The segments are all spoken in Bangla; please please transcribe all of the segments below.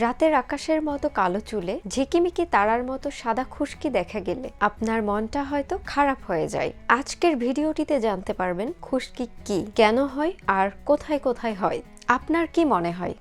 রাতের আকাশের মতো কালো চুলে, ঝিকিমিকি তারার মতো সাদা খুশকি দেখা গেলে আপনার মনটা হয়তো খারাপ হয়ে যায়। আজকের ভিডিওটিতে জানতে পারবেন খুশকি কি, কেন হয় আর কোথায় কোথায় হয়। আপনার কি মনে হয়?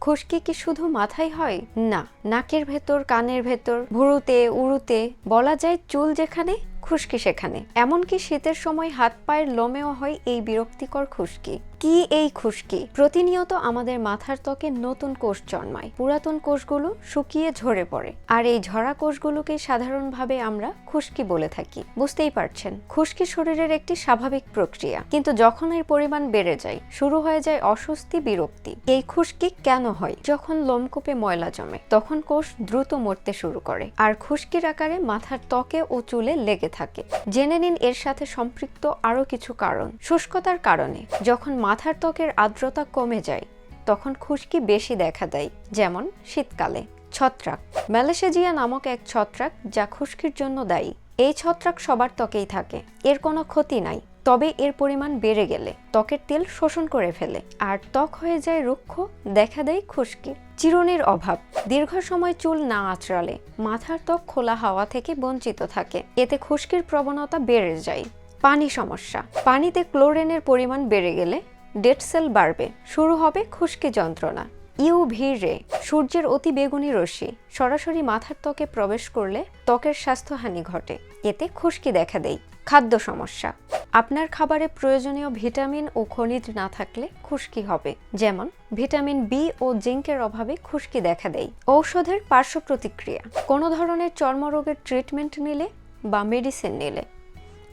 খুশকি কি শুধু মাথায় হয়? না, নাকের ভেতর, কানের ভেতর, ভুরুতে উড়ুতে বলা যায় চুল যেখানে, খুশকি সেখানে। এমনকি শীতের সময় হাত পায়ের লোমেও হয় এই বিরক্তিকর খুশকি। কি এই খুশকি? প্রতিনিয়ত আমাদের মাথার ত্বকে নতুন কোষ জন্মায়। পুরাতন কোষগুলো শুকিয়ে ঝরে পড়ে। আর এই ঝরা কোষগুলোকে সাধারণভাবে আমরা খুশকি বলে থাকি। বুঝতেই পারছেন, খুশকি শরীরের একটি স্বাভাবিক প্রক্রিয়া। কিন্তু যখন এর পরিমাণ বেড়ে যায়, শুরু হয়ে যায় অস্বস্তি, বিরক্তি। এই খুশকি কেন হয়? যখন লোমকূপে ময়লা জমে, তখন কোষ দ্রুত মরতে শুরু করে। আর খুশকির আকারে মাথার ত্বকে ও চুলে লেগে থাকে। জেনে নিন এর সাথে সম্পৃক্ত আরও কিছু কারণ। শুষ্কতার কারণে, যখন মাথার ত্বকের আর্দ্রতা কমে যায়, তখন খুশকি বেশি দেখা দেয়, যেমন শীতকালে। ছত্রাক। ম্যালেসেজিয়া নামক এক ছত্রাক যা খুশকির জন্য দায়ী। এই ছত্রাক সবার ত্বকেই থাকে, এর কোনো ক্ষতি নাই, তবে এর পরিমাণ বেড়ে গেলে ত্বকের তেল শোষণ করে ফেলে, আর ত্বক হয়ে যায় রুক্ষ, দেখা দেয় খুশকি। চিরুনির অভাব। দীর্ঘ সময় চুল না আঁচড়ালে মাথার ত্বক খোলা হাওয়া থেকে বঞ্চিত থাকে, এতে খুশকির প্রবণতা বেড়ে যায়। পানি সমস্যা। পানিতে ক্লোরিনের পরিমাণ বেড়ে গেলে ডেড সেল বাড়বে। শুরু হবে খুশকি যন্ত্রণা। ইউভি রে, সূর্যের অতি বেগুনি রশ্মি। সরাসরি মাথার ত্বকে প্রবেশ করলে ত্বকের স্বাস্থ্যহানি ঘটে। এতে খুশকি দেখা দেয়। খাদ্য সমস্যা। আপনার খাবারে প্রয়োজনীয় ভিটামিন ও খনিজ না থাকলে খুশকি হবে। যেমন, ভিটামিন বি ও জিঙ্কের অভাবে খুশকি দেখা দেয়। ঔষধের পার্শ্ব প্রতিক্রিয়া। কোনো ধরনের চর্মরোগের ট্রিটমেন্ট নিলে বা মেডিসিন নিলে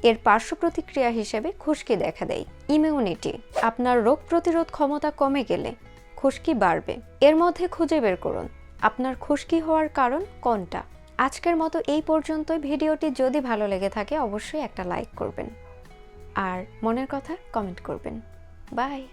এর পার্শ্ব প্রতিক্রিয়া হিসেবে খুশকি দেখা দেয়। ইমিউনিটি, আপনার রোগ প্রতিরোধ ক্ষমতা কমে গেলে খুশকি বাড়বে। এর মধ্যে খুঁজে বের করুন, আপনার খুশকি হওয়ার কারণ কোনটা? আজকের মতো এই পর্যন্তই। ভিডিওটি যদি ভালো লেগে থাকে, অবশ্যই একটা লাইক করবেন। আর মনের কথা কমেন্ট করবেন। বাই!